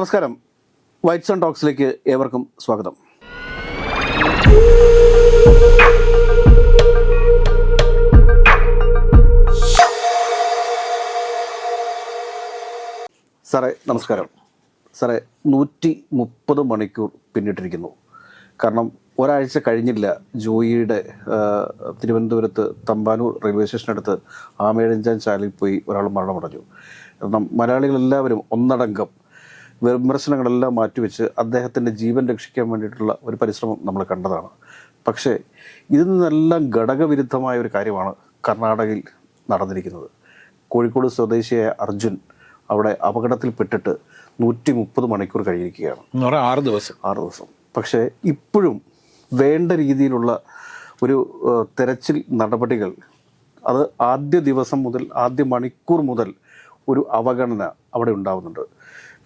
നമസ്കാരം. White sun ടോക്സിലേക്ക് ഏവർക്കും സ്വാഗതം. സാറേ നമസ്കാരം. സാറേ നൂറ്റി മുപ്പത് മണിക്കൂർ പിന്നിട്ടിരിക്കുന്നു. കാരണം ഒരാഴ്ച കഴിഞ്ഞില്ല ജോയിയുടെ തിരുവനന്തപുരത്ത് തമ്പാനൂർ റെയിൽവേ സ്റ്റേഷനടുത്ത് ആമേഴഞ്ചാൻ ചാലിൽ പോയി ഒരാൾ മരണമടഞ്ഞു. കാരണം മലയാളികളെല്ലാവരും ഒന്നടങ്കം വിമർശനങ്ങളെല്ലാം മാറ്റിവെച്ച് അദ്ദേഹത്തിന്റെ ജീവൻ രക്ഷിക്കാൻ വേണ്ടിയിട്ടുള്ള ഒരു പരിശ്രമം നമ്മൾ കണ്ടതാണ്. പക്ഷേ ഇതിൽ നിന്നെല്ലാം ഘടകവിരുദ്ധമായ ഒരു കാര്യമാണ് കർണാടകയിൽ നടന്നിരിക്കുന്നത്. കോഴിക്കോട് സ്വദേശിയായ അർജുൻ അവിടെ അപകടത്തിൽപ്പെട്ടിട്ട് നൂറ്റി മുപ്പത് മണിക്കൂർ കഴിഞ്ഞിരിക്കുകയാണ്. ആറ് ദിവസം. ആറ് ദിവസം. പക്ഷേ ഇപ്പോഴും വേണ്ട രീതിയിലുള്ള ഒരു തിരച്ചിൽ തെരച്ചിൽ നടപടികൾ അത് ആദ്യ ദിവസം മുതൽ ആദ്യ മണിക്കൂർ മുതൽ ഒരു അവഗണന അവിടെ ഉണ്ടാവുന്നുണ്ട്.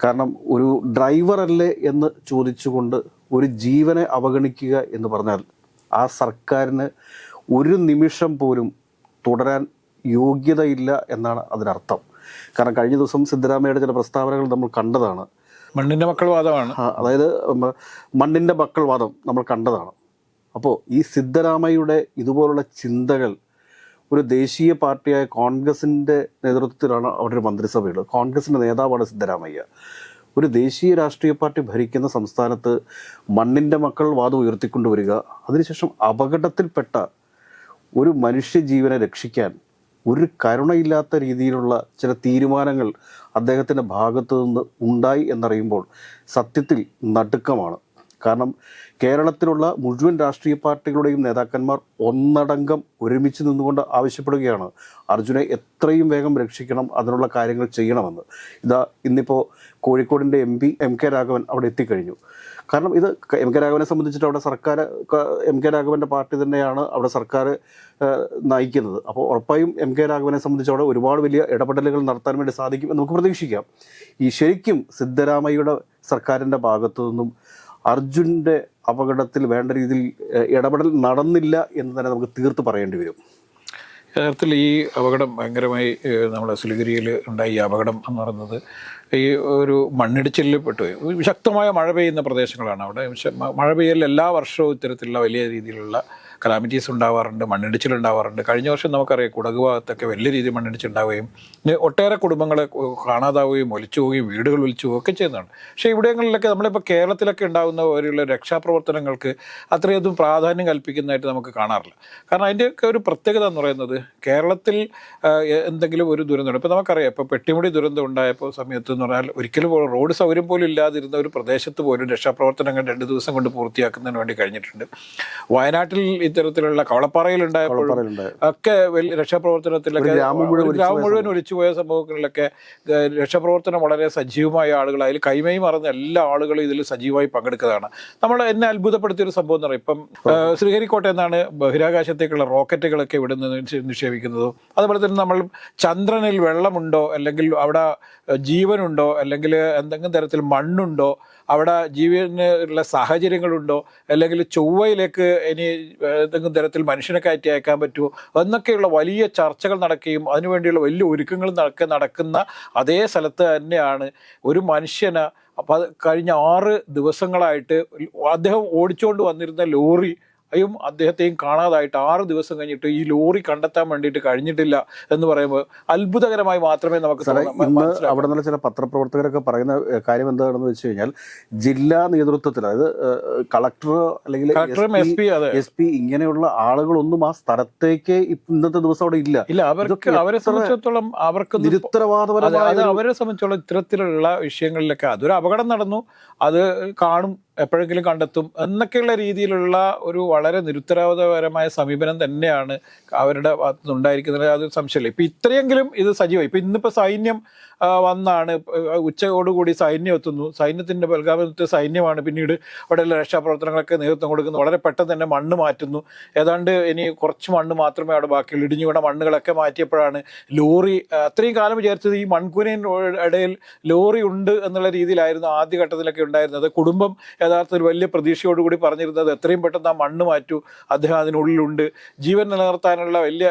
കാരണം ഒരു ഡ്രൈവറല്ലേ എന്ന് ചോദിച്ചുകൊണ്ട് ഒരു ജീവനെ അവഗണിക്കുക എന്ന് പറഞ്ഞാൽ ആ സർക്കാരിന് ഒരു നിമിഷം പോലും തുടരാൻ യോഗ്യതയില്ല എന്നാണ് അതിനർത്ഥം. കാരണം കഴിഞ്ഞ ദിവസം സിദ്ധരാമയ്യയുടെ ചില പ്രസ്താവനകൾ നമ്മൾ കണ്ടതാണ്. മണ്ണിന്റെ മക്കൾ വാദമാണ് അതായത് മണ്ണിന്റെ മക്കൾ വാദം നമ്മൾ കണ്ടതാണ്. അപ്പോൾ ഈ സിദ്ധരാമയ്യയുടെ ഇതുപോലുള്ള ചിന്തകൾ ഒരു ദേശീയ പാർട്ടിയായ കോൺഗ്രസിന്റെ നേതൃത്വത്തിലാണ് അവിടെ ഒരു മന്ത്രിസഭയുള്ളത്. കോൺഗ്രസിന്റെ നേതാവാണ് സിദ്ധരാമയ്യ. ഒരു ദേശീയ രാഷ്ട്രീയ പാർട്ടി ഭരിക്കുന്ന സംസ്ഥാനത്ത് മണ്ണിന്റെ മക്കൾ വാദം ഉയർത്തിക്കൊണ്ടുവരിക അതിനുശേഷം അപകടത്തിൽപ്പെട്ട ഒരു മനുഷ്യജീവനെ രക്ഷിക്കാൻ ഒരു കരുണയില്ലാത്ത രീതിയിലുള്ള ചില തീരുമാനങ്ങൾ അദ്ദേഹത്തിന്റെ ഭാഗത്തു നിന്ന് ഉണ്ടായി എന്നറിയുമ്പോൾ സത്യത്തിൽ നടുക്കമാണ്. കാരണം കേരളത്തിലുള്ള മുഴുവൻ രാഷ്ട്രീയ പാർട്ടികളുടെയും നേതാക്കന്മാർ ഒന്നടങ്കം ഒരുമിച്ച് നിന്നുകൊണ്ട് ആവശ്യപ്പെടുകയാണ്. അർജുനെ എത്രയും വേഗം രക്ഷിക്കണം അതിനുള്ള കാര്യങ്ങൾ ചെയ്യണമെന്ന്. ഇതാ ഇന്നിപ്പോൾ കോഴിക്കോടിന്റെ M P M K Raghavan അവിടെ എത്തിക്കഴിഞ്ഞു. കാരണം ഇത് എം കെ രാഘവനെ സംബന്ധിച്ചിട്ട് അവിടെ സർക്കാർ എം കെ രാഘവന്റെ പാർട്ടി തന്നെയാണ് അവിടെ സർക്കാർ നയിക്കുന്നത്. അപ്പോൾ ഉറപ്പായും എം കെ രാഘവനെ സംബന്ധിച്ച് അവിടെ ഒരുപാട് വലിയ ഇടപെടലുകൾ നടത്താൻ വേണ്ടി സാധിക്കും എന്ന് നമുക്ക് പ്രതീക്ഷിക്കാം. ഈ ശരിക്കും സിദ്ധരാമയ്യയുടെ സർക്കാരിന്റെ ഭാഗത്തു നിന്നും അർജുന്റെ അപകടത്തിൽ വേണ്ട രീതിയിൽ ഇടപെടൽ നടന്നില്ല എന്ന് തന്നെ നമുക്ക് തീർത്ത് പറയേണ്ടി വരും. യഥാർത്ഥത്തിൽ ഈ അപകടം ഭയങ്കരമായി നമ്മുടെ സിലിഗിരിയിൽ ഉണ്ടായ അപകടം എന്ന് പറയുന്നത് ഈ ഒരു മണ്ണിടിച്ചിലിൽ പെട്ടുപോയി. ശക്തമായ മഴ പെയ്യുന്ന പ്രദേശങ്ങളാണ് അവിടെ. മഴ പെയ്യൽ എല്ലാ വർഷവും ഇത്തരത്തിലുള്ള വലിയ രീതിയിലുള്ള കലാമിറ്റീസ് ഉണ്ടാവാറുണ്ട് മണ്ണിടിച്ചിൽ ഉണ്ടാവാറുണ്ട്. കഴിഞ്ഞ വർഷം നമുക്കറിയാം കുടക് ഭാഗത്തൊക്കെ വലിയ രീതിയിൽ മണ്ണിടിച്ചിൽ ഉണ്ടാവുകയും ഒട്ടേറെ കുടുംബങ്ങളെ കാണാതാവുകയും ഒലിച്ചു പോവുകയും വീടുകൾ ഒലിച്ചു പോവുകയൊക്കെ ചെയ്യുന്നതാണ് പക്ഷേ ഇവിടങ്ങളിലൊക്കെ നമ്മളിപ്പോൾ കേരളത്തിലൊക്കെ ഉണ്ടാകുന്ന പോലെയുള്ള രക്ഷാപ്രവർത്തനങ്ങൾക്ക് അത്രയധികം പ്രാധാന്യം കൽപ്പിക്കുന്നതായിട്ട് നമുക്ക് കാണാറില്ല. കാരണം അതിന്റെയൊക്കെ ഒരു പ്രത്യേകത എന്ന് പറയുന്നത് കേരളത്തിൽ എന്തെങ്കിലും ഒരു ദുരന്തം ഇപ്പോൾ നമുക്കറിയാം ഇപ്പോൾ പെട്ടിമുടി ദുരന്തം ഉണ്ടായപ്പോൾ സമയത്ത് എന്ന് പറഞ്ഞാൽ ഒരിക്കലും റോഡ് സൗകര്യം പോലും ഇല്ലാതിരുന്ന ഒരു പ്രദേശത്ത് പോലും രക്ഷാപ്രവർത്തനങ്ങൾ രണ്ട് ദിവസം കൊണ്ട് പൂർത്തിയാക്കുന്നതിന് വേണ്ടി കഴിഞ്ഞിട്ടുണ്ട്. വയനാട്ടിൽ ഇത്തരത്തിലുള്ള കവളപ്പാറയിൽ ഉണ്ടായപ്പോഴും ഒക്കെ വലിയ രക്ഷാപ്രവർത്തനത്തിലൊക്കെ ഗ്രാമം മുഴുവൻ ഒലിച്ചുപോയ സംഭവങ്ങളിലൊക്കെ രക്ഷാപ്രവർത്തനം വളരെ സജീവമായ ആളുകൾ അതിൽ കൈമൈ മറന്ന എല്ലാ ആളുകളും ഇതിൽ സജീവമായി പങ്കെടുക്കുന്നതാണ്. നമ്മൾ എന്നെ അത്ഭുതപ്പെടുത്തിയ ഒരു സംഭവം എന്ന് പറയും. ഇപ്പം ശ്രീഹരിക്കോട്ട എന്നാണ് ബഹിരാകാശത്തേക്കുള്ള റോക്കറ്റുകളൊക്കെ ഇവിടെ നിന്ന് നിക്ഷേ- നിക്ഷേപിക്കുന്നതും. അതുപോലെ തന്നെ നമ്മൾ ചന്ദ്രനിൽ വെള്ളമുണ്ടോ? അല്ലെങ്കിൽ അവിടെ ജീവനുണ്ടോ? അല്ലെങ്കിൽ എന്തെങ്കിലും തരത്തിൽ മണ്ണുണ്ടോ? അവിടെ ജീവനുള്ള സാഹചര്യങ്ങളുണ്ടോ? അല്ലെങ്കിൽ ചൊവ്വയിലേക്ക് ഇനി ഏതെങ്കിലും തരത്തിൽ മനുഷ്യനെ കയറ്റി അയക്കാൻ പറ്റുമോ? എന്നൊക്കെയുള്ള വലിയ ചർച്ചകൾ നടക്കുകയും അതിനുവേണ്ടിയുള്ള വലിയ ഒരുക്കങ്ങൾ നടക്കുക നടക്കുന്ന അതേ സ്ഥലത്ത് തന്നെയാണ് ഒരു മനുഷ്യന് കഴിഞ്ഞ ആറ് ദിവസങ്ങളായിട്ട് അദ്ദേഹം ഓടിച്ചുകൊണ്ട് വന്നിരുന്ന ലോറി യും അദ്ദേഹത്തെയും കാണാതായിട്ട് ആറ് ദിവസം കഴിഞ്ഞിട്ട് ഈ ലോറി കണ്ടെത്താൻ വേണ്ടിയിട്ട് കഴിഞ്ഞിട്ടില്ല എന്ന് പറയുമ്പോൾ അത്ഭുതകരമായി മാത്രമേ നമുക്ക് ഇന്ന് അവിടെ നിന്നുള്ള ചില പത്രപ്രവർത്തകരൊക്കെ പറയുന്ന കാര്യം എന്താണെന്ന് വെച്ച് കഴിഞ്ഞാൽ ജില്ലാ നേതൃത്വത്തിൽ അതായത് കളക്ടർ അല്ലെങ്കിൽ എസ് പി ഇങ്ങനെയുള്ള ആളുകളൊന്നും ആ സ്ഥലത്തേക്ക് ഇന്നത്തെ ദിവസം അവിടെ ഇല്ല. ഇല്ല അവർക്ക് അവരെ സംബന്ധിച്ചിടത്തോളം അവർക്ക് നിരുത്തരവാദപരമായ അവരെ സംബന്ധിച്ചോളം ഇത്തരത്തിലുള്ള വിഷയങ്ങളിലൊക്കെ അതൊരു അപകടം നടന്നു. അത് കാണും എപ്പോഴെങ്കിലും കണ്ടെത്തും. എന്നൊക്കെയുള്ള രീതിയിലുള്ള ഒരു വളരെ നിരുത്തരവാദപരമായ സമീപനം തന്നെയാണ് അവരുടെ ഭാഗത്ത് ഉണ്ടായിരിക്കുന്നത് അത് സംശയമില്ല ഇപ്പം ഇത്രയെങ്കിലും ഇത് സജീവമായി. ഇപ്പം ഇന്നിപ്പോൾ സൈന്യം വന്നാണ്. ഉച്ചയോടുകൂടി സൈന്യം എത്തുന്നു. സൈന്യത്തിന്റെ ബൽഗാമത്തെ സൈന്യമാണ് പിന്നീട് അവിടെയുള്ള രക്ഷാപ്രവർത്തനങ്ങളൊക്കെ നേതൃത്വം കൊടുക്കുന്നു വളരെ പെട്ടെന്ന് തന്നെ മണ്ണ് മാറ്റുന്നു. ഏതാണ്ട് ഇനി കുറച്ച് മണ്ണ് മാത്രമേ അവിടെ ബാക്കിയുള്ളൂ. ഇടിഞ്ഞു വീണ മണ്ണുകളൊക്കെ മാറ്റിയപ്പോഴാണ് ലോറി അത്രയും കാലം വിചാരിച്ചത് ഈ മൺകൂനയിൻ ഇടയിൽ ലോറി ഉണ്ട് എന്നുള്ള രീതിയിലായിരുന്നു ആദ്യഘട്ടത്തിലൊക്കെ ഉണ്ടായിരുന്നത്. കുടുംബം യഥാർത്ഥത്തിൽ വലിയ പ്രതീക്ഷയോടുകൂടി പറഞ്ഞിരുന്നത് എത്രയും പെട്ടെന്ന് ആ മണ്ണ് മാറ്റൂ അദ്ദേഹം അതിനുള്ളിലുണ്ട്. ജീവൻ നിലനിർത്താനുള്ള വലിയ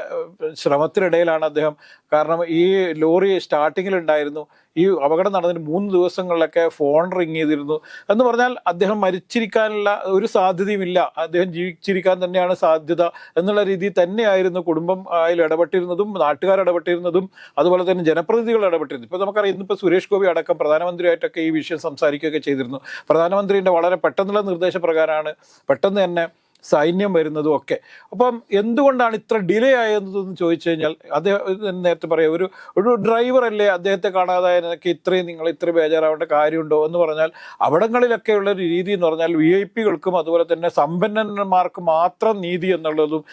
ശ്രമത്തിനിടയിലാണ് അദ്ദേഹം. കാരണം ഈ ലോറി സ്റ്റാർട്ടിങ്ങിലുണ്ടായിരുന്നു. ഈ അപകടം നടന്നതിന് മൂന്ന് ദിവസങ്ങളിലൊക്കെ ഫോൺ റിങ് ചെയ്തിരുന്നു. എന്ന് പറഞ്ഞാൽ അദ്ദേഹം മരിച്ചിരിക്കാനുള്ള ഒരു സാധ്യതയുമില്ല. അദ്ദേഹം ജീവിച്ചിരിക്കാൻ തന്നെയാണ് സാധ്യത എന്നുള്ള രീതിയിൽ തന്നെയായിരുന്നു കുടുംബം അതിൽ ഇടപെട്ടിരുന്നതും നാട്ടുകാർ ഇടപെട്ടിരുന്നതും അതുപോലെ തന്നെ ജനപ്രതിനിധികൾ ഇടപെട്ടിരുന്നു ഇപ്പോൾ നമുക്കറിയാം ഇന്നിപ്പോൾ സുരേഷ് ഗോപി അടക്കം പ്രധാനമന്ത്രിയായിട്ടൊക്കെ ഈ വിഷയം സംസാരിക്കുകയൊക്കെ ചെയ്തിരുന്നു. പ്രധാനമന്ത്രിയുടെ വളരെ പെട്ടെന്നുള്ള നിർദ്ദേശപ്രകാരമാണ് പെട്ടെന്ന് തന്നെ സൈന്യം വരുന്നതും ഒക്കെ. അപ്പം എന്തുകൊണ്ടാണ് ഇത്ര ഡിലേ ആയതെന്ന് ചോദിച്ചു കഴിഞ്ഞാൽ അദ്ദേഹം നേരത്തെ പറയാം ഒരു ഒരു ഡ്രൈവർ അല്ലേ അദ്ദേഹത്തെ കാണാതായതിനൊക്കെ ഇത്രയും നിങ്ങൾ ഇത്ര ബേജാറാവേണ്ട കാര്യമുണ്ടോ എന്ന് പറഞ്ഞാൽ അവിടങ്ങളിലൊക്കെ ഉള്ള ഒരു രീതി എന്ന് പറഞ്ഞാൽ വി ഐ പികൾക്കും അതുപോലെ തന്നെ സമ്പന്നന്മാർക്ക് മാത്രം നീതി എന്നുള്ളതും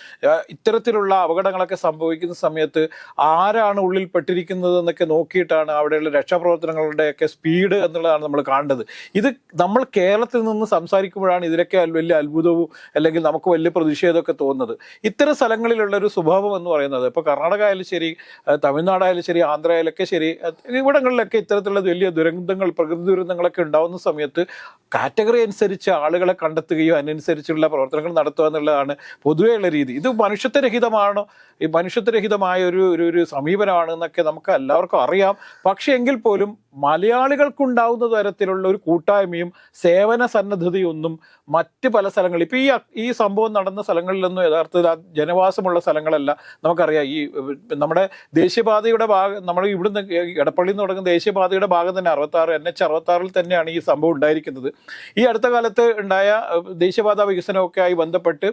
ഇത്തരത്തിലുള്ള അപകടങ്ങളൊക്കെ സംഭവിക്കുന്ന സമയത്ത് ആരാണ് ഉള്ളിൽ പെട്ടിരിക്കുന്നത് എന്നൊക്കെ നോക്കിയിട്ടാണ് അവിടെയുള്ള രക്ഷാപ്രവർത്തനങ്ങളുടെയൊക്കെ സ്പീഡ് എന്നുള്ളതാണ് നമ്മൾ കാണേണ്ടത്. ഇത് നമ്മൾ കേരളത്തിൽ നിന്ന് സംസാരിക്കുമ്പോഴാണ് ഇതിലൊക്കെ വലിയ അത്ഭുതവും അല്ലെങ്കിൽ നമുക്ക് വലിയ പ്രതിഷേധമൊക്കെ തോന്നുന്നത്. ഇത്തരം സ്ഥലങ്ങളിലുള്ള ഒരു സ്വഭാവം എന്ന് പറയുന്നത് ഇപ്പോൾ കർണാടക ആയാലും ശരി തമിഴ്നാടായാലും ശരി ആന്ധ്ര ആയാലൊക്കെ ശരി ഇവിടങ്ങളിലൊക്കെ ഇത്തരത്തിലുള്ള വലിയ ദുരന്തങ്ങൾ പ്രകൃതി ദുരന്തങ്ങളൊക്കെ ഉണ്ടാവുന്ന സമയത്ത് കാറ്റഗറി അനുസരിച്ച് ആളുകളെ കണ്ടെത്തുകയോ അതിനനുസരിച്ചുള്ള പ്രവർത്തനങ്ങൾ നടത്തുക എന്നുള്ളതാണ് പൊതുവെയുള്ള രീതി. ഇത് മനുഷ്യത്വരഹിതമാണോ? ഈ മനുഷ്യത്വരഹിതമായ ഒരു ഒരു സമീപനമാണെന്നൊക്കെ നമുക്ക് എല്ലാവർക്കും അറിയാം. പക്ഷേ എങ്കിൽ പോലും മലയാളികൾക്കുണ്ടാവുന്ന തരത്തിലുള്ള ഒരു കൂട്ടായ്മയും സേവന സന്നദ്ധതയൊന്നും മറ്റ് പല സ്ഥലങ്ങളിൽ ഇപ്പം ഈ ഈ സംഭവം നടന്ന സ്ഥലങ്ങളിലൊന്നും യഥാർത്ഥത്തിൽ ജനവാസമുള്ള സ്ഥലങ്ങളല്ല നമുക്കറിയാം. ഈ നമ്മുടെ ദേശീയപാതയുടെ ഭാഗം നമ്മൾ ഇവിടുന്ന് എടപ്പള്ളിയിൽ നിന്ന് തുടങ്ങുന്ന ദേശീയപാതയുടെ ഭാഗം തന്നെ അറുപത്താറ് എൻ എച്ച് അറുപത്താറിൽ തന്നെയാണ് ഈ സംഭവം ഉണ്ടായിരിക്കുന്നത്. ഈ അടുത്ത കാലത്ത് ഉണ്ടായ ദേശീയപാത വികസനമൊക്കെ ആയി ബന്ധപ്പെട്ട്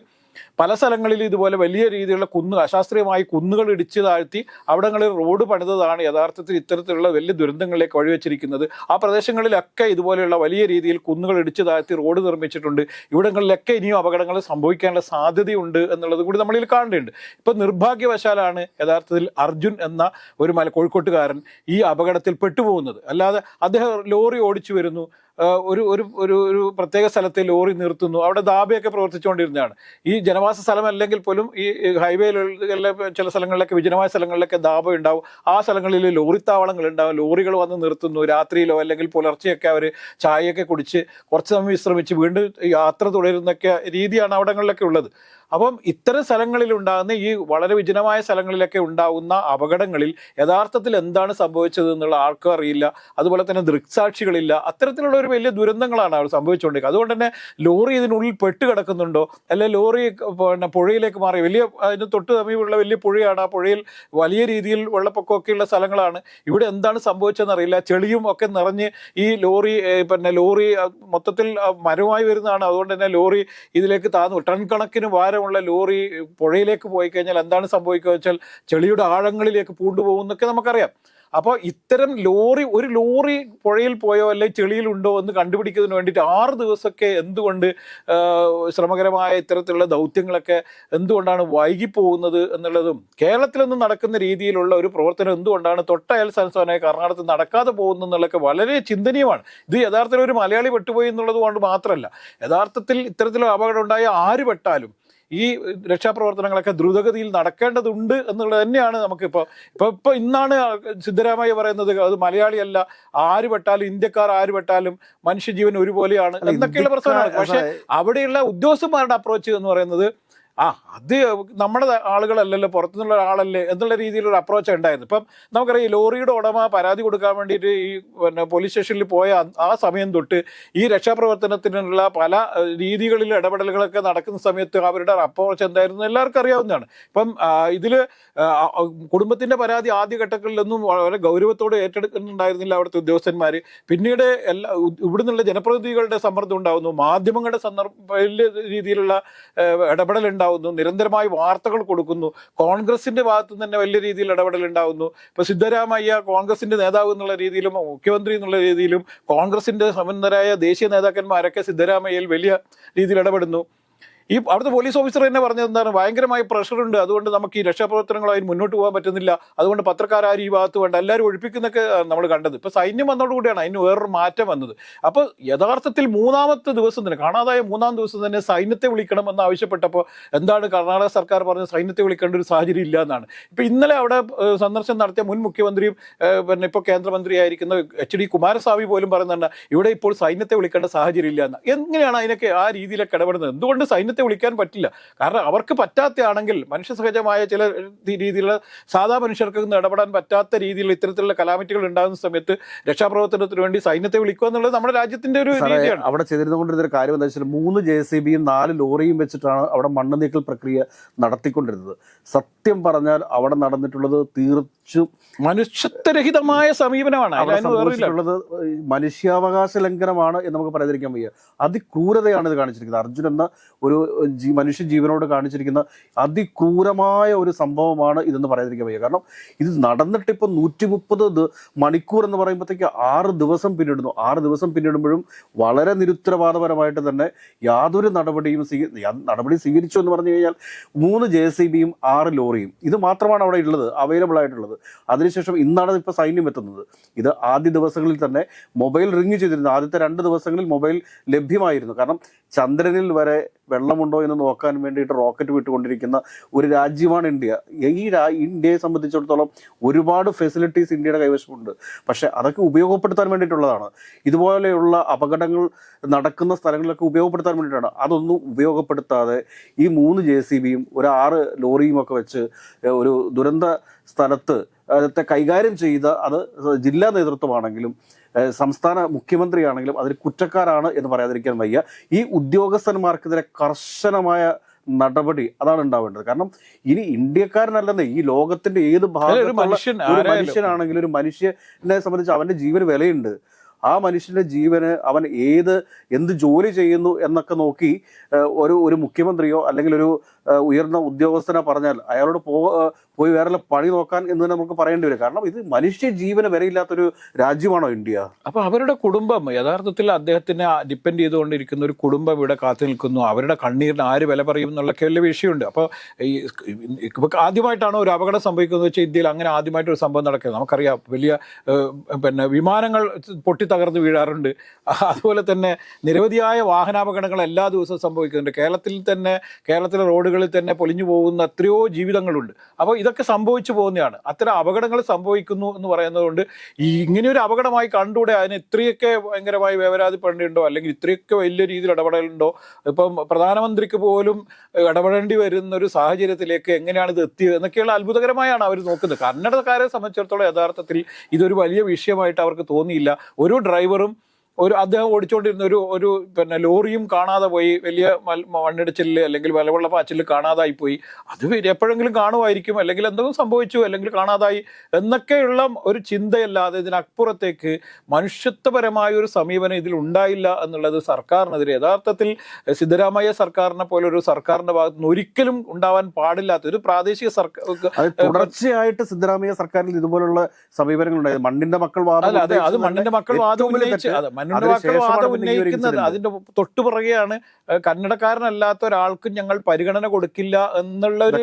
പല സ്ഥലങ്ങളിൽ ഇതുപോലെ വലിയ രീതിയിലുള്ള കുന്ന് അശാസ്ത്രീയമായി കുന്നുകൾ ഇടിച്ച് താഴ്ത്തി അവിടങ്ങളിൽ റോഡ് പണിതതാണ് യഥാർത്ഥത്തിൽ ഇത്തരത്തിലുള്ള വലിയ ദുരന്തങ്ങളിലേക്ക് വഴിവെച്ചിരിക്കുന്നത്. ആ പ്രദേശങ്ങളിലൊക്കെ ഇതുപോലെയുള്ള വലിയ രീതിയിൽ കുന്നുകൾ ഇടിച്ച് താഴ്ത്തി റോഡ് നിർമ്മിച്ചിട്ടുണ്ട്. ഇവിടങ്ങളിലൊക്കെ ഇനിയും അപകടങ്ങൾ സംഭവിക്കാനുള്ള സാധ്യതയുണ്ട് എന്നുള്ളത് കൂടി നമ്മളിൽ കാണേണ്ടതുണ്ട് ഇപ്പം നിർഭാഗ്യവശാലാണ് യഥാർത്ഥത്തിൽ അർജുൻ എന്ന ഒരു മല കോഴിക്കോട്ടുകാരൻ ഈ അപകടത്തിൽ പെട്ടുപോകുന്നത്. അല്ലാതെ അദ്ദേഹം ലോറി ഓടിച്ചു വരുന്നു. ഒരു ഒരു ഒരു ഒരു പ്രത്യേക സ്ഥലത്തെ ലോറി നിർത്തുന്നു. അവിടെ ദാബയൊക്കെ പ്രവർത്തിച്ചുകൊണ്ടിരുന്നതാണ്. ഈ ജനവാസ സ്ഥലമല്ലെങ്കിൽ പോലും ഈ ഹൈവേയിലുള്ള ചില സ്ഥലങ്ങളിലൊക്കെ വിജനമായ സ്ഥലങ്ങളിലൊക്കെ ദാബ ഉണ്ടാവും. ആ സ്ഥലങ്ങളിൽ ലോറി താവളങ്ങൾ ഉണ്ടാവും. ലോറികൾ വന്ന് നിർത്തുന്നു. രാത്രിയിലോ അല്ലെങ്കിൽ പുലർച്ചെയൊക്കെ അവർ ചായയൊക്കെ കുടിച്ച് കുറച്ച് സമയം വിശ്രമിച്ച് വീണ്ടും യാത്ര തുടരുന്നൊക്കെ രീതിയാണ് അവിടങ്ങളിലൊക്കെ ഉള്ളത്. അപ്പം ഇത്തരം സ്ഥലങ്ങളിൽ ഉണ്ടാകുന്ന ഈ വളരെ വിജനമായ സ്ഥലങ്ങളിലൊക്കെ ഉണ്ടാകുന്ന അപകടങ്ങളിൽ യഥാർത്ഥത്തിൽ എന്താണ് സംഭവിച്ചത് എന്നുള്ള ആർക്കും അറിയില്ല. അതുപോലെ തന്നെ ദൃക്സാക്ഷികളില്ല. അത്തരത്തിലുള്ള ഒരു വലിയ ദുരന്തങ്ങളാണ് അവർ സംഭവിച്ചുകൊണ്ടിരിക്കുന്നത്. അതുകൊണ്ട് തന്നെ ലോറി ഇതിനുള്ളിൽ പെട്ട് കിടക്കുന്നുണ്ടോ? അല്ലെ ലോറി പിന്നെ പുഴയിലേക്ക് മാറി. വലിയ അതിന് തൊട്ട് സമീപമുള്ള വലിയ പുഴയാണ്. ആ പുഴയിൽ വലിയ രീതിയിൽ വെള്ളപ്പൊക്കമൊക്കെയുള്ള സ്ഥലങ്ങളാണ്. ഇവിടെ എന്താണ് സംഭവിച്ചതെന്ന് അറിയില്ല. ചെളിയും ഒക്കെ നിറഞ്ഞ് ഈ ലോറി പിന്നെ ലോറി മൊത്തത്തിൽ മരമായി വരുന്നതാണ്. അതുകൊണ്ട് തന്നെ ലോറി ഇതിലേക്ക് താന്നു. ടൺ കണക്കിന് ഭാരമുള്ള ലോറി പുഴയിലേക്ക് പോയി കഴിഞ്ഞാൽ എന്താണ് സംഭവിക്കുക വെച്ചാൽ ചെളിയുടെ ആഴങ്ങളിലേക്ക് പൂണ്ടുപോകുന്നൊക്കെ നമുക്കറിയാം. അപ്പോൾ ഇത്തരം ലോറി ഒരു ലോറി പുഴയിൽ പോയോ അല്ലെങ്കിൽ ചെളിയിലുണ്ടോ എന്ന് കണ്ടുപിടിക്കുന്നതിന് വേണ്ടിയിട്ട് ആറ് ദിവസമൊക്കെ എന്തുകൊണ്ട് ശ്രമകരമായ ഇത്തരത്തിലുള്ള ദൗത്യങ്ങളൊക്കെ എന്തുകൊണ്ടാണ് വൈകിപ്പോകുന്നത് എന്നുള്ളതും കേരളത്തിലൊന്നും നടക്കുന്ന രീതിയിലുള്ള ഒരു പ്രവർത്തനം എന്തുകൊണ്ടാണ് തൊട്ടയൽ സംസ്ഥാനമായ കർണാടകത്തിൽ നടക്കാതെ പോകുന്നത് എന്നുള്ളതൊക്കെ വളരെ ചിന്തനീയമാണ്. ഇത് യഥാർത്ഥത്തിൽ ഒരു മലയാളി പെട്ടുപോയി എന്നുള്ളത് കൊണ്ട് മാത്രമല്ല യഥാർത്ഥത്തിൽ ഇത്തരത്തിലുള്ള അപകടം ഉണ്ടായ ആര് പെട്ടാലും ഈ രക്ഷാപ്രവർത്തനങ്ങളൊക്കെ ദ്രുതഗതിയിൽ നടക്കേണ്ടതുണ്ട് എന്നുള്ളത് തന്നെയാണ് നമുക്കിപ്പോൾ ഇപ്പോൾ ഇപ്പോൾ ഇന്നാണ് സിദ്ധരാമയ്യ പറയുന്നത് അത് മലയാളിയല്ല. ആര് പെട്ടാലും ഇന്ത്യക്കാർ ആര് പെട്ടാലും മനുഷ്യജീവൻ ഒരുപോലെയാണ് എന്നൊക്കെയുള്ള പ്രശ്നമാണ് പക്ഷേ അവിടെയുള്ള ഉദ്യോഗസ്ഥന്മാരുടെ അപ്രോച്ച് എന്ന് പറയുന്നത് ആ അത് നമ്മുടെ ആളുകളല്ലല്ലോ പുറത്തുനിന്നുള്ള ആളല്ലേ എന്നുള്ള രീതിയിലൊരു അപ്രോച്ച് ഉണ്ടായിരുന്നു. ഇപ്പം നമുക്കറിയാം ലോറിയുടെ ഉടമ പരാതി കൊടുക്കാൻ വേണ്ടിയിട്ട് ഈ പിന്നെ പോലീസ് സ്റ്റേഷനിൽ പോയ ആ- സമയം തൊട്ട് ഈ രക്ഷാപ്രവർത്തനത്തിനുള്ള പല രീതികളിൽ ഇടപെടലുകളൊക്കെ നടക്കുന്ന സമയത്ത് അവരുടെ അപ്രോച്ച് എന്തായിരുന്നു എല്ലാവർക്കും അറിയാവുന്നതാണ്. ഇപ്പം ഇതിൽ കുടുംബത്തിന്റെ പരാതി ആദ്യഘട്ടങ്ങളിലൊന്നും വളരെ ഗൗരവത്തോടെ ഏറ്റെടുക്കുന്നുണ്ടായിരുന്നില്ല അവിടുത്തെ ഉദ്യോഗസ്ഥന്മാർ പിന്നീട് എല്ലാ ഇവിടെ നിന്നുള്ള ജനപ്രതിനിധികളുടെ സമ്മർദ്ദം ഉണ്ടാകുന്നു മാധ്യമങ്ങളുടെ സന്ദർഭ വലിയ രീതിയിലുള്ള ഇടപെടൽ ഉണ്ടാവുന്നു നിരന്തരമായി വാർത്തകൾ കൊടുക്കുന്നു കോൺഗ്രസിന്റെ ഭാഗത്തു നിന്ന് തന്നെ വലിയ രീതിയിൽ ഇടപെടൽ ഉണ്ടാവുന്നു. ഇപ്പൊ സിദ്ധരാമയ്യ കോൺഗ്രസിന്റെ നേതാവ് എന്നുള്ള രീതിയിലും മുഖ്യമന്ത്രി എന്നുള്ള രീതിയിലും കോൺഗ്രസിന്റെ സമന്തരായ ദേശീയ നേതാക്കന്മാരൊക്കെ സിദ്ധരാമയ്യയിൽ വലിയ രീതിയിൽ ഇടപെടുന്നു. ഈ അവിടുത്തെ പോലീസ് ഓഫീസർ തന്നെ പറഞ്ഞത് എന്താണ്? ഭയങ്കരമായ പ്രഷറുണ്ട് അതുകൊണ്ട് നമുക്ക് ഈ രക്ഷാപ്രവർത്തനങ്ങളായി മുന്നോട്ട് പോകാൻ പറ്റുന്നില്ല. അതുകൊണ്ട് പത്രക്കാരും ഈ ഭാഗത്ത് വേണ്ട. എല്ലാവരും ഒഴിപ്പിക്കുന്നൊക്കെ നമ്മൾ കണ്ടത്. ഇപ്പൊ സൈന്യം വന്നതോടുകൂടിയാണ് അതിന് വേറൊരു മാറ്റം വന്നത്. അപ്പോൾ യഥാർത്ഥത്തിൽ മൂന്നാമത്തെ ദിവസം തന്നെ കാണാതായ മൂന്നാം ദിവസം തന്നെ സൈന്യത്തെ വിളിക്കണമെന്ന് ആവശ്യപ്പെട്ടപ്പോൾ എന്താണ് കർണാടക സർക്കാർ പറഞ്ഞ സൈന്യത്തെ വിളിക്കേണ്ട ഒരു സാഹചര്യം ഇല്ല എന്നാണ്. ഇപ്പൊ ഇന്നലെ അവിടെ സന്ദർശനം നടത്തിയ മുൻ മുഖ്യമന്ത്രിയും പിന്നെ ഇപ്പോൾ കേന്ദ്രമന്ത്രിയായിരിക്കുന്ന എച്ച് ഡി കുമാരസ്വാമി പോലും പറയുന്നുണ്ട് ഇവിടെ ഇപ്പോൾ സൈന്യത്തെ വിളിക്കേണ്ട സാഹചര്യം ഇല്ല എന്ന്. എങ്ങനെയാണ് അതിനൊക്കെ ആ രീതിയിലൊക്കെ ഇടപെടുന്നത്? എന്തുകൊണ്ട് സൈന്യത്തെ സൈന്യത്തെ വിളിക്കാൻ പറ്റില്ല. കാരണം അവർക്ക് പറ്റാത്തയാണെങ്കിൽ മനുഷ്യ സഹജമായ ചില രീതിയിലുള്ള സാധാ മനുഷ്യർക്ക് ഇടപെടാൻ പറ്റാത്ത രീതിയിലുള്ള ഇത്തരത്തിലുള്ള കലാമിറ്റികൾ ഉണ്ടാകുന്ന സമയത്ത് രക്ഷാപ്രവർത്തനത്തിന് വേണ്ടി സൈന്യത്തെ വിളിക്കുക എന്നുള്ളത് നമ്മുടെ രാജ്യത്തിന്റെ ഒരു രീതിയാണ്. അവിടെ ചെയ്തിരുന്നുകൊണ്ടിരുന്ന ഒരു കാര്യം എന്താ വെച്ചാൽ മൂന്ന് ജെ സി ബിയും നാല് ലോറിയും വെച്ചിട്ടാണ് അവിടെ മണ്ണ് നീക്കൽ പ്രക്രിയ നടത്തിക്കൊണ്ടിരുന്നത്. സത്യം പറഞ്ഞാൽ അവിടെ നടന്നിട്ടുള്ളത് തീർച്ചും മനുഷ്യത്വരഹിതമായ സമീപനമാണ്. ഈ മനുഷ്യാവകാശ ലംഘനമാണ് എന്ന് നമുക്ക് പറയാതിരിക്കാൻ വയ്യ. അതിക്രൂരതയാണ് ഇത് കാണിച്ചിരിക്കുന്നത്. അർജുൻ എന്ന ഒരു മനുഷ്യ ജീവനോട് കാണിച്ചിരിക്കുന്ന അതിക്രൂരമായ ഒരു സംഭവമാണ് ഇതെന്ന് പറയാതിരിക്കാൻ വയ്യ. കാരണം ഇത് നടന്നിട്ട് ഇപ്പം നൂറ്റി മുപ്പത് മണിക്കൂർ എന്ന് പറയുമ്പോഴത്തേക്ക് ആറ് ദിവസം പിന്നിടുന്നു. ആറ് ദിവസം പിന്നിടുമ്പോഴും വളരെ നിരുത്തരവാദപരമായിട്ട് തന്നെ യാതൊരു നടപടിയും നടപടി സ്വീകരിച്ചു എന്ന് പറഞ്ഞു കഴിഞ്ഞാൽ മൂന്ന് ജെ സി ബിയും ആറ് ലോറിയും. ഇത് മാത്രമാണ് അവിടെ ഉള്ളത് അവൈലബിൾ ആയിട്ടുള്ളത്. അതിനുശേഷം ഇന്നാണ് ഇപ്പോൾ സൈന്യം എത്തുന്നത്. ഇത് ആദ്യ ദിവസങ്ങളിൽ തന്നെ മൊബൈൽ റിങ് ചെയ്തിരുന്നു. ആദ്യത്തെ രണ്ട് ദിവസങ്ങളിൽ മൊബൈൽ ലഭ്യമായിരുന്നു. കാരണം ചന്ദ്രനിൽ വരെ വെള്ളമുണ്ടോ എന്ന് നോക്കാൻ വേണ്ടിയിട്ട് റോക്കറ്റ് വിട്ടുകൊണ്ടിരിക്കുന്ന ഒരു രാജ്യമാണ് ഇന്ത്യ. ഈ ഇന്ത്യയെ സംബന്ധിച്ചിടത്തോളം ഒരുപാട് ഫെസിലിറ്റീസ് ഇന്ത്യയുടെ കൈവശമുണ്ട്. പക്ഷെ അതൊക്കെ ഉപയോഗപ്പെടുത്താൻ വേണ്ടിയിട്ടുള്ളതാണ്. ഇതുപോലെയുള്ള അപകടങ്ങൾ നടക്കുന്ന സ്ഥലങ്ങളിലൊക്കെ ഉപയോഗപ്പെടുത്താൻ വേണ്ടിയിട്ടാണ്. അതൊന്നും ഉപയോഗപ്പെടുത്താതെ ഈ മൂന്ന് ജെ സി ബിയും ഒരു ആറ് ലോറിയും ഒക്കെ വെച്ച് ഒരു ദുരന്ത സ്ഥലത്ത് അതൊക്കെ കൈകാര്യം ചെയ്ത അത് ജില്ലാ നേതൃത്വമാണെങ്കിലും സംസ്ഥാന മുഖ്യമന്ത്രിയാണെങ്കിലും അതിൽ കുറ്റക്കാരാണ് എന്ന് പറയാതിരിക്കാൻ വയ്യ. ഈ ഉദ്യോഗസ്ഥന്മാർക്കെതിരെ കർശനമായ നടപടി അതാണ് ഉണ്ടാവേണ്ടത്. കാരണം ഇനി ഇന്ത്യക്കാരനല്ലെന്ന് ഈ ലോകത്തിന്റെ ഏത് ഭാഗത്തുള്ള ഒരു മനുഷ്യനാണെങ്കിലും ഒരു മനുഷ്യനെ സംബന്ധിച്ച് അവന്റെ ജീവന് വിലയുണ്ട്. ആ മനുഷ്യന്റെ ജീവന് അവൻ ഏത് എന്ത് ജോലി ചെയ്യുന്നു എന്നൊക്കെ നോക്കി ഒരു ഒരു മുഖ്യമന്ത്രിയോ അല്ലെങ്കിൽ ഒരു ഉയർന്ന ഉദ്യോഗസ്ഥനെ പറഞ്ഞാൽ അയാളോട് പോ പോയി വേറെ പണി നോക്കാൻ എന്ന് തന്നെ നമുക്ക് പറയേണ്ടി വരും. കാരണം ഇത് മനുഷ്യ ജീവന് വരെയില്ലാത്തൊരു രാജ്യമാണോ ഇന്ത്യ? അപ്പൊ അവരുടെ കുടുംബം യഥാർത്ഥത്തിൽ അദ്ദേഹത്തിനെ ഡിപ്പെൻഡ് ചെയ്തുകൊണ്ടിരിക്കുന്ന ഒരു കുടുംബം ഇവിടെ കാത്തു നിൽക്കുന്നു. അവരുടെ കണ്ണീരിന് ആര് വില പറയും എന്നുള്ളൊക്കെ വലിയ വിഷയമുണ്ട്. അപ്പോൾ ഈ ആദ്യമായിട്ടാണോ ഒരു അപകടം സംഭവിക്കുന്നത് വെച്ചാൽ ഇന്ത്യയിൽ അങ്ങനെ ആദ്യമായിട്ട് ഒരു സംഭവം നടക്കുന്നത്. നമുക്കറിയാം വലിയ പിന്നെ വിമാനങ്ങൾ പൊട്ടി തകർന്ന് വീഴാറുണ്ട്. അതുപോലെ തന്നെ നിരവധിയായ വാഹനാപകടങ്ങൾ എല്ലാ ദിവസവും സംഭവിക്കുന്നുണ്ട്. കേരളത്തിൽ തന്നെ കേരളത്തിലെ റോഡുകളിൽ തന്നെ പൊലിഞ്ഞു പോകുന്ന എത്രയോ ജീവിതങ്ങളുണ്ട്. അപ്പോൾ ഇതൊക്കെ സംഭവിച്ചു പോകുന്നതാണ്. അത്തരം അപകടങ്ങൾ സംഭവിക്കുന്നു എന്ന് പറയുന്നതുകൊണ്ട് ഈ ഇങ്ങനെയൊരു അപകടമായി കണ്ടൂടെ അതിന് ഇത്രയൊക്കെ ഭയങ്കരമായി വേവരാതിപ്പെടേണ്ടോ അല്ലെങ്കിൽ ഇത്രയൊക്കെ വലിയ രീതിയിൽ ഇടപെടലുണ്ടോ? ഇപ്പം പ്രധാനമന്ത്രിക്ക് പോലും ഇടപെടേണ്ടി വരുന്ന ഒരു സാഹചര്യത്തിലേക്ക് എങ്ങനെയാണ് ഇത് എത്തിയത് എന്നൊക്കെയുള്ള അത്ഭുതകരമായാണ് അവർ നോക്കുന്നത്. കന്നഡക്കാരെ സംബന്ധിച്ചിടത്തോളം യഥാർത്ഥത്തിൽ ഇതൊരു വലിയ വിഷയമായിട്ട് അവർക്ക് തോന്നിയില്ല. ഒരു ഡ്രൈവറും ഒരു അദ്ദേഹം ഓടിച്ചുകൊണ്ടിരുന്ന ഒരു ഒരു പിന്നെ ലോറിയും കാണാതെ പോയി വലിയ മണ്ണിടിച്ചിലിൽ അല്ലെങ്കിൽ മലവെള്ള പാച്ചിലിൽ കാണാതായി പോയി. അത് എപ്പോഴെങ്കിലും കാണുമായിരിക്കും. അല്ലെങ്കിൽ എന്തെങ്കിലും സംഭവിച്ചു. അല്ലെങ്കിൽ കാണാതായി എന്നൊക്കെയുള്ള ഒരു ചിന്തയല്ലാതെ ഇതിനപ്പുറത്തേക്ക് മനുഷ്യത്വപരമായ ഒരു സമീപനം ഇതിൽ ഉണ്ടായില്ല എന്നുള്ളത് സർക്കാരിനെതിരെ. യഥാർത്ഥത്തിൽ സിദ്ധരാമയ്യ സർക്കാരിനെ പോലെ ഒരു സർക്കാരിന്റെ ഭാഗത്ത് നിന്ന് ഒരിക്കലും ഉണ്ടാവാൻ പാടില്ലാത്ത ഒരു പ്രാദേശിക സർക്കാർ തുടർച്ചയായിട്ട് സിദ്ധരാമയ്യ സർക്കാരിൽ ഇതുപോലുള്ള സമീപനങ്ങൾ ഉണ്ടായത് മണ്ണിന്റെ മക്കൾ വാദം അതെ അത് മണ്ണിന്റെ മക്കൾ വാദം ഉന്നയിച്ച് ഉന്നയിക്കുന്നത്. അതിന്റെ തൊട്ടു പുറകെയാണ് കന്നഡക്കാരനല്ലാത്ത ഒരാൾക്കും ഞങ്ങൾ പരിഗണന കൊടുക്കില്ല എന്നുള്ള ഒരു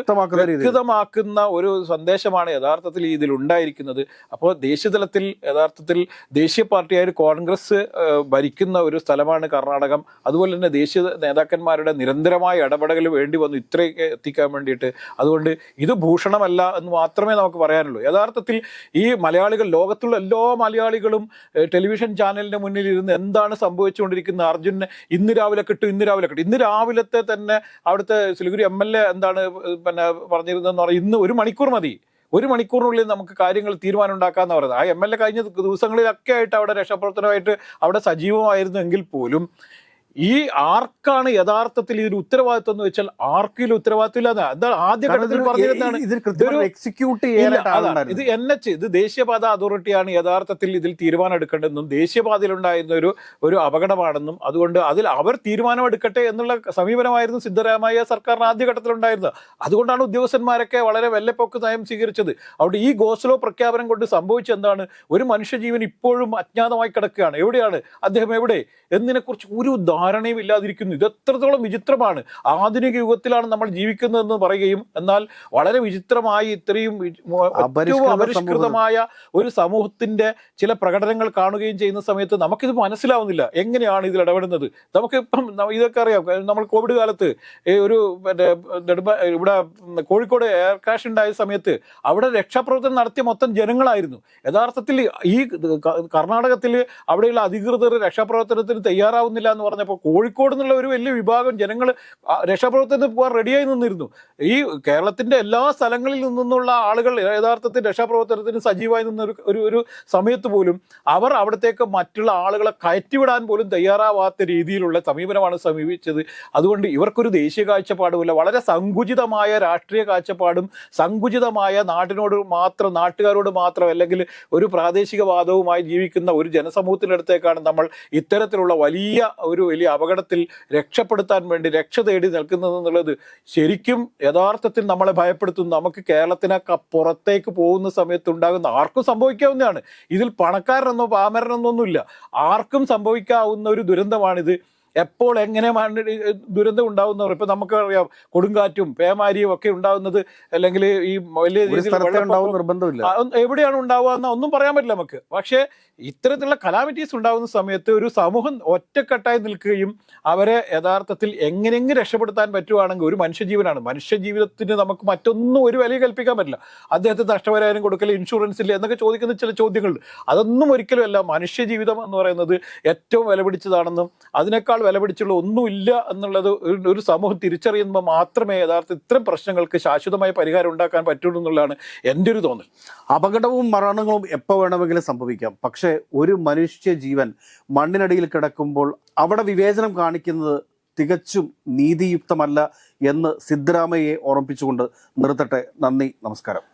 വ്യക്തമാക്കുന്ന ഒരു സന്ദേശമാണ് യഥാർത്ഥത്തിൽ ഇതിൽ ഉണ്ടായിരിക്കുന്നത്. അപ്പോൾ ദേശീയതലത്തിൽ യഥാർത്ഥത്തിൽ ദേശീയ പാർട്ടിയായ കോൺഗ്രസ് ഭരിക്കുന്ന ഒരു സ്ഥലമാണ് കർണാടകം. അതുപോലെ തന്നെ ദേശീയ നേതാക്കന്മാരുടെ നിരന്തരമായ ഇടപെടൽ വേണ്ടി വന്നു ഇത്രയൊക്കെ എത്തിക്കാൻ വേണ്ടിയിട്ട്. അതുകൊണ്ട് ഇത് ഭൂഷണമല്ല എന്ന് മാത്രമേ നമുക്ക് പറയാനുള്ളൂ. യഥാർത്ഥത്തിൽ ഈ മലയാളികൾ ലോകത്തുള്ള എല്ലാ മലയാളികളും ടെലിവിഷൻ ചാനലിന്റെ മുന്നിൽ ഇരുന്ന് എന്താണ് സംഭവിച്ചുകൊണ്ടിരിക്കുന്ന? അർജുനെ ഇന്ന് രാവിലെ കിട്ടും ഇന്ന് രാവിലെ കിട്ടും. ഇന്ന് രാവിലത്തെ തന്നെ അവിടുത്തെ സിലിഗുരി എം എൽ എ എന്താണ് പിന്നെ പറഞ്ഞിരുന്നതെന്ന് പറഞ്ഞാൽ ഇന്ന് ഒരു മണിക്കൂർ മതി. ഒരു മണിക്കൂറിനുള്ളിൽ നമുക്ക് കാര്യങ്ങൾ തീരുമാനം ഉണ്ടാക്കാന്ന് പറയുന്നത്. ആ എം എൽ എ കഴിഞ്ഞ ദിവസങ്ങളിലൊക്കെ ആയിട്ട് അവിടെ രക്ഷാപ്രവർത്തനമായിട്ട് അവിടെ സജീവമായിരുന്നു എങ്കിൽ പോലും ഈ ആർക്കാണ് യഥാർത്ഥത്തിൽ ഇതിന് ഉത്തരവാദിത്വം എന്ന് വെച്ചാൽ ആർക്കും ഉത്തരവാദിത്വം ഇല്ലാതെ. എന്താണ് ആദ്യ ഘട്ടത്തിൽ പറഞ്ഞിരുന്നതാണ് എക്സിക്യൂട്ട് ഇത് എൻ എച്ച് ഇത് ദേശീയപാത അതോറിറ്റിയാണ് യഥാർത്ഥത്തിൽ ഇതിൽ തീരുമാനം എടുക്കേണ്ടതെന്നും ദേശീയപാതയിലുണ്ടായിരുന്ന ഒരു ഒരു അപകടമാണെന്നും അതുകൊണ്ട് അതിൽ അവർ തീരുമാനമെടുക്കട്ടെ എന്നുള്ള സമീപനമായിരുന്നു സിദ്ധരാമയ്യ സർക്കാരിന് ആദ്യ ഉണ്ടായിരുന്നത് അതുകൊണ്ടാണ് ഉദ്യോഗസ്ഥന്മാരൊക്കെ വളരെ വെല്ലപ്പൊക്ക് നയം സ്വീകരിച്ചത്. അവിടെ ഈ ഗോസ്ലോ പ്രഖ്യാപനം കൊണ്ട് സംഭവിച്ചത് എന്താണ്? ഒരു മനുഷ്യജീവൻ ഇപ്പോഴും അജ്ഞാതമായി കിടക്കുകയാണ്. എവിടെയാണ്? അദ്ദേഹം എവിടെ? എന്നതിനെക്കുറിച്ച് ഒരു ധാരണയും ഇല്ലാതിരിക്കുന്നു. ഇത് എത്രത്തോളം വിചിത്രമാണ്. ആധുനിക യുഗത്തിലാണ് നമ്മൾ ജീവിക്കുന്നതെന്ന് പറയുകയും എന്നാൽ വളരെ വിചിത്രമായി ഇത്രയും ഏറ്റവും അപരിഷ്കൃതമായ ഒരു സമൂഹത്തിന്റെ ചില പ്രകടനങ്ങൾ കാണുകയും ചെയ്യുന്ന സമയത്ത് നമുക്കിത് മനസ്സിലാവുന്നില്ല. എങ്ങനെയാണ് ഇതിൽ ഇടപെടുന്നത്? നമുക്ക് ഇപ്പം ഇതൊക്കെ അറിയാം. നമ്മൾ കോവിഡ് കാലത്ത് ഈ ഒരു ഇവിടെ കോഴിക്കോട് എയർ ക്രാഷ് ഉണ്ടായ സമയത്ത് അവിടെ രക്ഷാപ്രവർത്തനം നടത്തിയ മൊത്തം ജനങ്ങളായിരുന്നു. യഥാർത്ഥത്തിൽ ഈ കർണാടകത്തിൽ അവിടെയുള്ള അധികൃതർ രക്ഷാപ്രവർത്തനത്തിന് തയ്യാറാവുന്നില്ല എന്ന് പറഞ്ഞപ്പോൾ അപ്പോൾ കോഴിക്കോട് എന്നുള്ള ഒരു വലിയ വിഭാഗം ജനങ്ങൾ രക്ഷാപ്രവർത്തനത്തിന് പോകാൻ റെഡിയായി നിന്നിരുന്നു. ഈ കേരളത്തിന്റെ എല്ലാ സ്ഥലങ്ങളിൽ നിന്നുള്ള ആളുകൾ യഥാർത്ഥത്തിൽ രക്ഷാപ്രവർത്തനത്തിന് സജീവമായി നിന്ന ഒരു- ഒരു ഒരു സമയത്ത് പോലും അവർ അവിടത്തേക്ക് മറ്റുള്ള ആളുകളെ കയറ്റിവിടാൻ പോലും തയ്യാറാവാത്ത രീതിയിലുള്ള സമീപനമാണ് സമീപിച്ചത്. അതുകൊണ്ട് ഇവർക്കൊരു ദേശീയ കാഴ്ചപ്പാടുമില്ല. വളരെ സങ്കുചിതമായ രാഷ്ട്രീയ കാഴ്ചപ്പാടും സങ്കുചിതമായ നാട്ടിനോട് മാത്രം നാട്ടുകാരോട് മാത്രം അല്ലെങ്കിൽ ഒരു പ്രാദേശികവാദവുമായി ജീവിക്കുന്ന ഒരു ജനസമൂഹത്തിനടുത്തേക്കാണ് നമ്മൾ ഇത്തരത്തിലുള്ള വലിയ ഒരു വലിയ അപകടത്തിൽ രക്ഷപ്പെടുത്താൻ വേണ്ടി രക്ഷ തേടി നിൽക്കുന്നത് എന്നുള്ളത് ശരിക്കും യഥാർത്ഥത്തിൽ നമ്മളെ ഭയപ്പെടുത്തുന്നു. നമുക്ക് കേരളത്തിനൊക്കെ പുറത്തേക്ക് പോകുന്ന സമയത്ത് ഉണ്ടാകുന്ന ആർക്കും സംഭവിക്കാവുന്നതാണ്. ഇതിൽ പണക്കാരനെന്നോ പാമരനെന്നോ ഒന്നുമില്ല ആർക്കും സംഭവിക്കാവുന്ന ഒരു ദുരന്തമാണിത്. എപ്പോൾ എങ്ങനെ ദുരന്തം ഉണ്ടാകുന്നവർ ഇപ്പൊ നമുക്കറിയാം കൊടുങ്കാറ്റും പേമാരിയും ഒക്കെ ഉണ്ടാകുന്നത് അല്ലെങ്കിൽ ഈ വലിയ രീതിയിൽ എവിടെയാണ് ഉണ്ടാവുക എന്ന് ഒന്നും പറയാൻ പറ്റില്ല നമുക്ക്. പക്ഷേ ഇത്തരത്തിലുള്ള കലാമിറ്റീസ് ഉണ്ടാകുന്ന സമയത്ത് ഒരു സമൂഹം ഒറ്റക്കെട്ടായി നിൽക്കുകയും അവരെ യഥാർത്ഥത്തിൽ എങ്ങനെയെങ്കിലും രക്ഷപ്പെടുത്താൻ പറ്റുവാണെങ്കിൽ ഒരു മനുഷ്യജീവനാണ്. മനുഷ്യജീവിതത്തിന് നമുക്ക് മറ്റൊന്നും ഒരു വില കൽപ്പിക്കാൻ പറ്റില്ല. അദ്ദേഹത്തിന് നഷ്ടപരിഹാരം കൊടുക്കൽ ഇൻഷുറൻസ് ഇല്ല എന്നൊക്കെ ചോദിക്കുന്ന ചില ചോദ്യങ്ങളുണ്ട്. അതൊന്നും ഒരിക്കലും അല്ല. മനുഷ്യജീവിതം എന്ന് പറയുന്നത് ഏറ്റവും വില പിടിച്ചതാണെന്നും അതിനേക്കാൾ വില പിടിച്ചുള്ള ഒന്നുമില്ല എന്നുള്ളത് ഒരു- സമൂഹം തിരിച്ചറിയുമ്പോൾ മാത്രമേ യഥാർത്ഥ ഇത്തരം പ്രശ്നങ്ങൾക്ക് ശാശ്വതമായ പരിഹാരം ഉണ്ടാക്കാൻ പറ്റുള്ളൂ എന്നുള്ളതാണ് എന്റെ ഒരു തോന്നൽ. അപകടവും മരണങ്ങളും എപ്പോൾ വേണമെങ്കിലും സംഭവിക്കാം. പക്ഷേ ഒരു മനുഷ്യ ജീവൻ മണ്ണിനടിയിൽ കിടക്കുമ്പോൾ അവിടെ വിവേചനം കാണിക്കുന്നത് തികച്ചും നീതിയുക്തമല്ല എന്ന് സിദ്ധരാമയ്യെ ഓർമ്മിപ്പിച്ചുകൊണ്ട് നിർത്തട്ടെ. നന്ദി നമസ്കാരം.